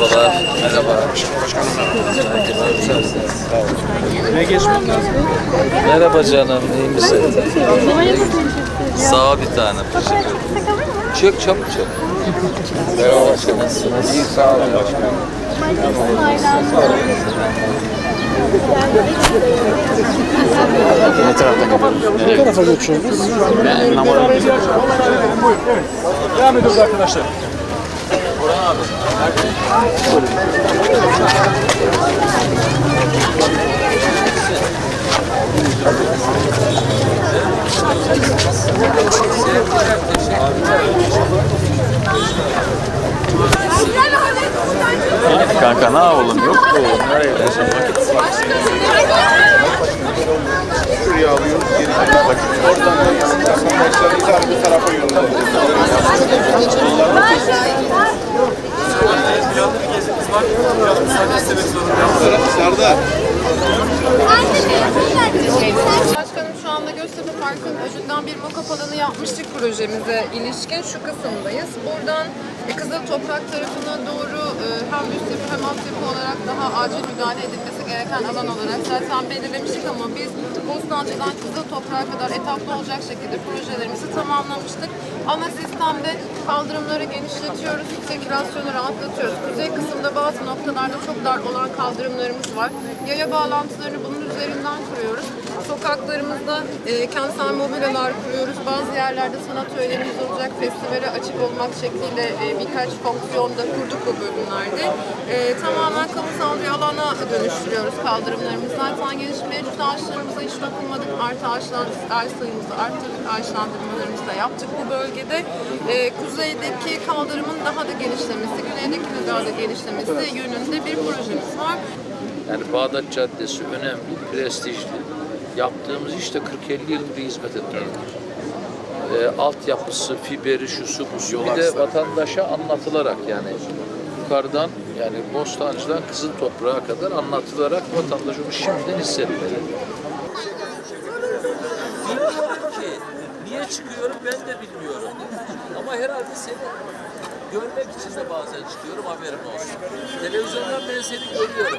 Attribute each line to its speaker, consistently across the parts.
Speaker 1: Merhabalar. Merhaba.
Speaker 2: Ne geçmem lazım?
Speaker 1: Merhaba canım. İyi misin? Sağ ol bir ederim. Çök çabuk çök. Merhaba başkanım. Nasılsınız? İyi sağ olun başkanım.
Speaker 2: Ne taraftan gidiyoruz? Ne tarafa geçiyoruz? Ben namara Devam ediyoruz arkadaşlar. Kanka ne yapalım? Yok mu? Nereye gidiyorsun?
Speaker 3: Şuraya alıyoruz, geri Oradan da başlarınızı bir tarafa yolluyoruz.
Speaker 4: burada mokap alanı yapmıştık projemize ilişkin şu kısımdayız. Buradan e, Kızıl Toprak tarafına doğru e, hem üst yapı hem alt yapı olarak daha acil müdahale edilmesi gereken alan olarak zaten belirlemiştik ama biz Bostancı'dan Kızıl Toprak'a kadar etaplı olacak şekilde projelerimizi tamamlamıştık. Ana sistemde kaldırımları genişletiyoruz, sirkülasyonu rahatlatıyoruz. Kuzey kısımda bazı noktalarda çok dar olan kaldırımlarımız var. Yaya bağlantılarını bunun üzerinden kuruyoruz. Sokaklarımızda e, kentsel mobilyalar kuruyoruz. Bazı yerlerde sanat öğelerimiz olacak. Festivale açık olmak şekliyle e, birkaç fonksiyonda kurduk bu bölümlerde. E, tamamen kamusal bir alana dönüştürüyoruz kaldırımlarımızı. Zaten geniş mevcut ağaçlarımıza hiç dokunmadık. Artı ağaçlar, ağaç sayımızı arttırdık. Ağaçlandırmalarımızı da yaptık bu bölgede. E, kuzeydeki kaldırımın daha da genişlemesi, güneydeki de daha da genişlemesi yönünde bir projemiz var.
Speaker 1: Yani Bağdat Caddesi önemli, prestijli. Yaptığımız işte 40-50 yıldır hizmet etmektir. E, altyapısı, fiberi, şusu, busu. Bir de vatandaşa anlatılarak yani yukarıdan yani Bostancı'dan Kızıl Toprağa kadar anlatılarak vatandaş onu şimdiden hissetmeli.
Speaker 5: Bilmiyorum ki. Niye çıkıyorum ben de bilmiyorum. Ama herhalde seni görmek için de bazen çıkıyorum haberin olsun. Televizyondan ben seni görüyorum.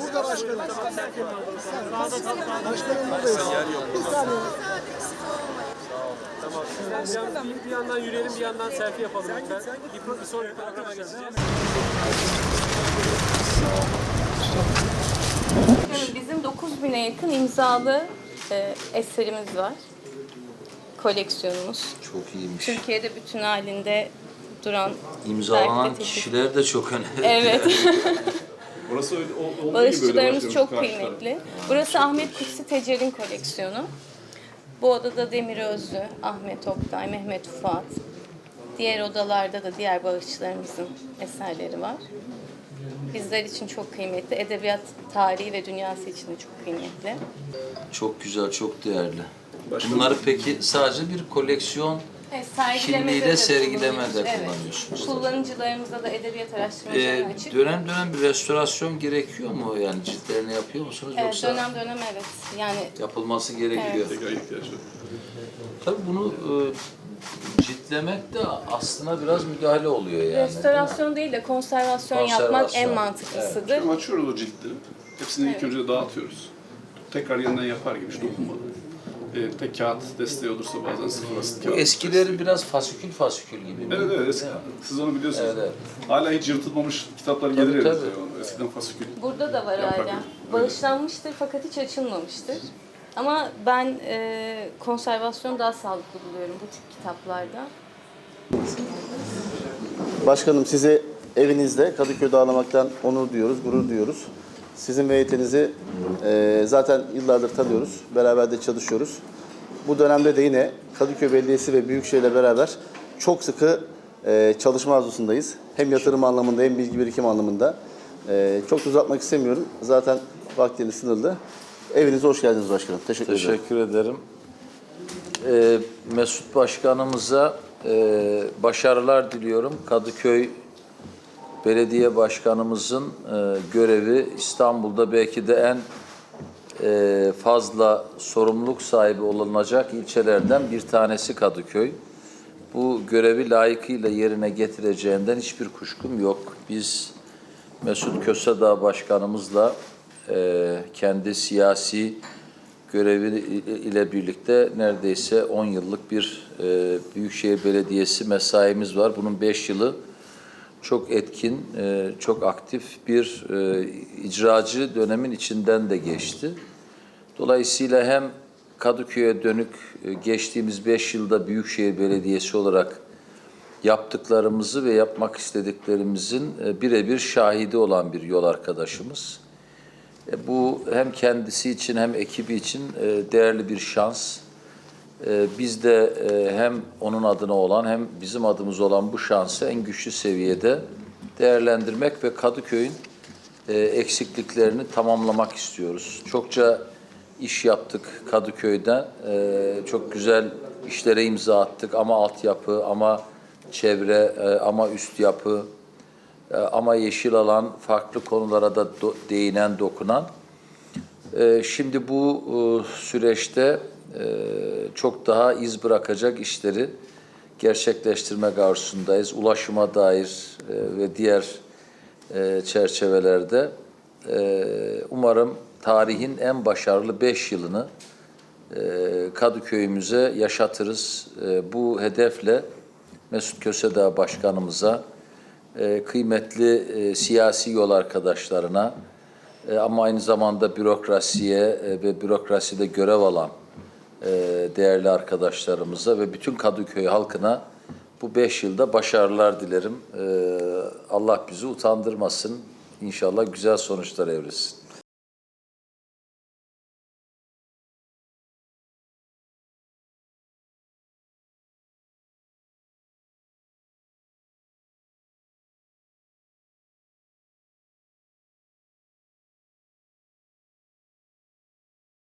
Speaker 2: Burada başkanım. Başkanım buradayız. Bir saniye.
Speaker 6: Tamam. Bir, bir yandan yürüyelim, bir yandan selfie yapalım lütfen. Bir, bir sonraki programa geçeceğiz.
Speaker 7: Bizim 9000'e yakın imzalı e, eserimiz var. Koleksiyonumuz.
Speaker 1: Çok iyiymiş.
Speaker 7: Türkiye'de bütün halinde duran
Speaker 1: İmzalanan
Speaker 7: belki de teşekkür-
Speaker 1: kişiler de çok önemli.
Speaker 7: Evet.
Speaker 3: Burası öyle, o, olduğu gibi böyle
Speaker 7: çok kıymetli. Burası Ahmet Kutsi Tecer'in koleksiyonu. Bu odada Demir Özlü, Ahmet Oktay, Mehmet Fuat. Diğer odalarda da diğer bağışçılarımızın eserleri var. Bizler için çok kıymetli. Edebiyat tarihi ve dünyası için de çok kıymetli.
Speaker 1: Çok güzel, çok değerli. Bunları peki sadece bir koleksiyon
Speaker 7: Evet, sergilemede
Speaker 1: kimliğiyle
Speaker 7: de
Speaker 1: sergilemede
Speaker 7: evet.
Speaker 1: kullanıyorsunuz.
Speaker 7: Kullanıcılarımıza da edebiyat araştırmacılarına
Speaker 1: Ee,
Speaker 7: açık.
Speaker 1: dönem dönem bir restorasyon gerekiyor mu? Yani ciltlerini yapıyor musunuz
Speaker 7: Evet,
Speaker 1: yoksa
Speaker 7: dönem dönem evet. Yani
Speaker 1: yapılması gerekiyor? Tabii bunu e, ciltlemek de aslında biraz müdahale oluyor yani.
Speaker 7: restorasyon değil de konservasyon, yapmak
Speaker 1: Konservasyon,
Speaker 7: en mantıklısıdır.
Speaker 3: Şimdi açıyoruz o ciltleri. Hepsini ilk önce dağıtıyoruz. Tekrar yeniden yapar gibi hiç dokunmadan. Ee, tek kağıt desteği olursa bazen sıfır asit
Speaker 1: Bu
Speaker 3: kağıt.
Speaker 1: eskileri biraz fasikül fasikül gibi.
Speaker 3: Evet evet eski. Siz onu biliyorsunuz.
Speaker 1: Evet, evet.
Speaker 3: Hala hiç yırtılmamış kitaplar
Speaker 1: Tabii,
Speaker 3: gelir
Speaker 1: tabii.
Speaker 3: yani. Eskiden fasikül.
Speaker 7: Burada da var
Speaker 3: Yaprak
Speaker 7: hala.
Speaker 3: öyle.
Speaker 7: Bağışlanmıştır fakat hiç açılmamıştır. Ama ben e, konservasyon daha sağlıklı buluyorum bu tip kitaplarda.
Speaker 8: Başkanım sizi evinizde Kadıköy'de ağırlamaktan onur duyuyoruz, gurur duyuyoruz. Sizin ve heyetinizi e, zaten yıllardır tanıyoruz. Beraber de çalışıyoruz. Bu dönemde de yine Kadıköy Belediyesi ve Büyükşehir'le beraber çok sıkı e, çalışma arzusundayız. Hem yatırım anlamında hem bilgi birikim anlamında. E, çok uzatmak istemiyorum. Zaten vaktiniz sınırlı. Evinize hoş geldiniz başkanım. Teşekkür, ederim.
Speaker 1: Teşekkür ederim. Ee, Mesut Başkanımıza e, başarılar diliyorum. Kadıköy Belediye Başkanımızın e, görevi İstanbul'da belki de en e, fazla sorumluluk sahibi olunacak ilçelerden bir tanesi Kadıköy. Bu görevi layıkıyla yerine getireceğinden hiçbir kuşkum yok. Biz Mesut Kösedağ Başkanımızla e, kendi siyasi görevi ile birlikte neredeyse 10 yıllık bir e, Büyükşehir Belediyesi mesaimiz var. Bunun 5 yılı çok etkin, e, çok aktif bir e, icracı dönemin içinden de geçti. Dolayısıyla hem Kadıköy'e dönük e, geçtiğimiz 5 yılda Büyükşehir Belediyesi olarak yaptıklarımızı ve yapmak istediklerimizin e, birebir şahidi olan bir yol arkadaşımız. Bu hem kendisi için hem ekibi için değerli bir şans. E, Biz de e, hem onun adına olan hem bizim adımız olan bu şansı en güçlü seviyede değerlendirmek ve Kadıköy'ün e, eksikliklerini tamamlamak istiyoruz. Çokça iş yaptık Kadıköy'den. E, Çok güzel işlere imza attık ama altyapı, ama çevre, ama üst yapı, ama yeşil alan farklı konulara da değinen, dokunan. Şimdi bu süreçte e, çok daha iz bırakacak işleri gerçekleştirmek arzusundayız. Ulaşıma dair e, ve diğer e, çerçevelerde e, umarım tarihin en başarılı beş yılını Kadıköy'ümüze yaşatırız. Bu hedefle Mesut Kösedağ Başkanımıza, kıymetli siyasi yol arkadaşlarına ama aynı zamanda bürokrasiye ve bürokraside görev alan değerli arkadaşlarımıza ve bütün Kadıköy halkına bu beş yılda başarılar dilerim. E, Allah bizi utandırmasın. İnşallah güzel sonuçlar evrilsin.